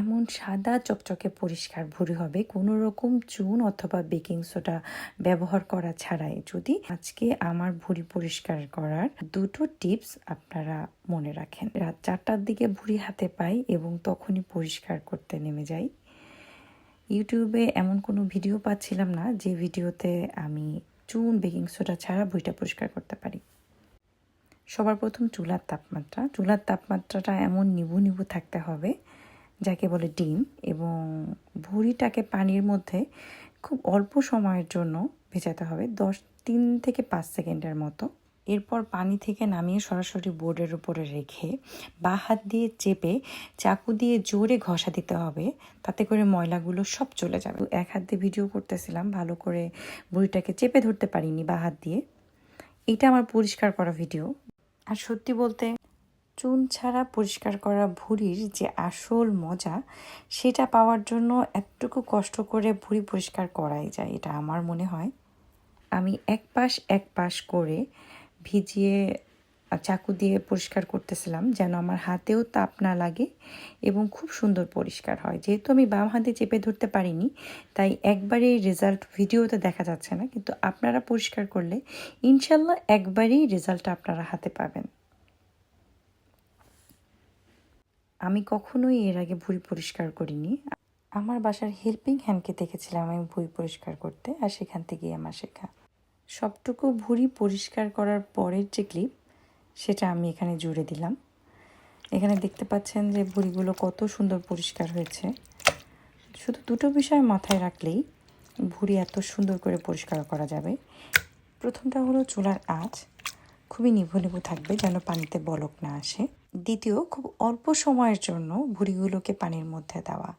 এমন সাদা চকচকে পরিষ্কার ভুঁড়ি হবে, কোনো রকম চুন অথবা বেকিং সোডা ব্যবহার করা ছাড়াই। যদি আজকে আমার ভুঁড়ি পরিষ্কার করার দুটো টিপস আপনারা মনে রাখেন। রাত চারটার দিকে ভুঁড়ি হাতে পাই এবং তখনই পরিষ্কার করতে নেমে যাই। ইউটিউবে এমন কোনো ভিডিও পাচ্ছিলাম না, যে ভিডিওতে আমি চুন, বেকিং সোডা ছাড়া ভুঁড়িটা পরিষ্কার করতে পারি। সবার প্রথম চুলার তাপমাত্রা। চুলার তাপমাত্রাটা এমন নিভু নিবু থাকতে হবে যাকে বলে ডিম এবং ভুঁড়িটাকে পানির মধ্যে খুব অল্প সময়ের জন্য ভেজাতে হবে, দশ, তিন থেকে পাঁচ সেকেন্ডের মতো। এরপর পানি থেকে নামিয়ে সরাসরি বোর্ডের উপরে রেখে বা হাত দিয়ে চেপে চাকু দিয়ে জোরে ঘষা দিতে হবে, তাতে করে ময়লাগুলো সব চলে যাবে। এক হাত দিয়ে ভিডিও করতেছিলাম, ভালো করে বুড়িটাকে চেপে ধরতে পারিনি বা হাত দিয়ে। এটা আমার পরিষ্কার করা ভিডিও। আর সত্যি বলতে চুন ছাড়া পরিষ্কার করা ভুঁড়ির যে আসল মজা, সেটা পাওয়ার জন্য এতটুকু কষ্ট করে ভুঁড়ি পরিষ্কার করাই যায়, এটা আমার মনে হয়। আমি এক পাশ এক পাশ করে ভিজিয়ে, চাকু দিয়ে পরিষ্কার করতেছিলাম যেন আমার হাতেও তাপ না লাগে এবং খুব সুন্দর পরিষ্কার হয়। যেহেতু আমি বাম হাতে চেপে ধরতে পারিনি, তাই একবারেই রেজাল্ট ভিডিওতে দেখা যাচ্ছে না, কিন্তু আপনারা পরিষ্কার করলে ইনশাল্লাহ একবারেই রেজাল্টটা আপনারা হাতে পাবেন। আমি কখনোই এর আগে ভুঁড়ি পরিষ্কার করিনি। আমার বাসার হেল্পিং হ্যান্ডকে দেখেছিলাম আমি ভুঁড়ি পরিষ্কার করতে, আর সেখান থেকেই আমার শেখা। সবটুকু ভুঁড়ি পরিষ্কার করার পরের যে ক্লিপ সেটা আমি এখানে জুড়ে দিলাম। এখানে দেখতে পাচ্ছেন যে ভুঁড়িগুলো কত সুন্দর পরিষ্কার হয়েছে। শুধু দুটো বিষয় মাথায় রাখলেই ভুঁড়ি এত সুন্দর করে পরিষ্কার করা যাবে। প্রথমটা হলো চুলার আঁচ। খুবই নিভু নিভু থাকবে যেন পানিতে বলক না আসে। দ্বিতীয় খুব অল্প সময়ের জন্য ভুড়িগুলোকে পানির মধ্যে দেওয়া।